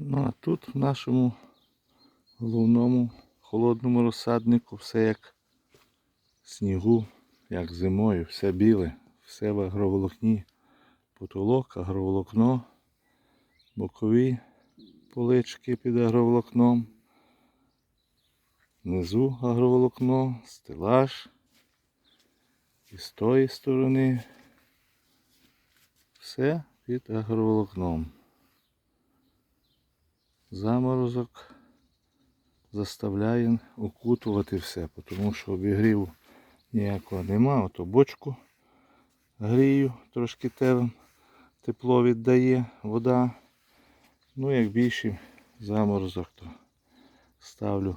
Ну а тут в нашому головному холодному розсаднику все як снігу, як зимою, все біле, все в агроволокні. Потолок, агроволокно, бокові полички під агроволокном. Внизу агроволокно, стелаж. І з тої сторони все під агроволокном. Заморозок заставляє окутувати все, тому що обігріву ніякого нема. Ото бочку грію, трошки те- тепло віддає вода. Ну, як більший заморозок, то ставлю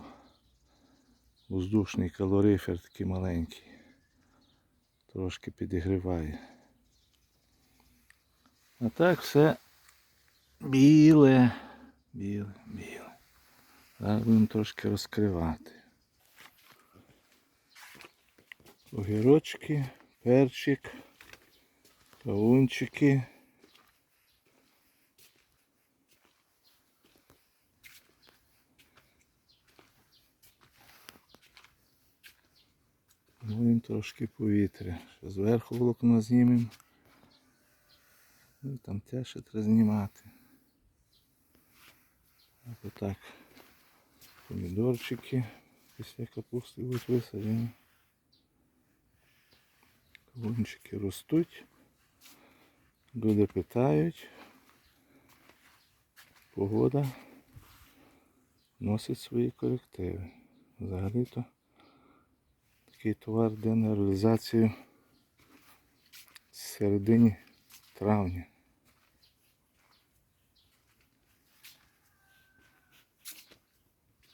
воздушний калорифер такий маленький. Трошки підігріває. А так все біле, біле, біле. Зараз будемо трошки розкривати. Огірочки, перчик, кавунчики. Будемо трошки повітря. Ще зверху волокно знімемо. Ну там теж треба знімати. Так отак. Помідорчики після капусти будуть висаджені. Кавунчики ростуть. Люди питають. Погода носить свої корективи. Взагалі-то такий товар йде на реалізацію в середині травня.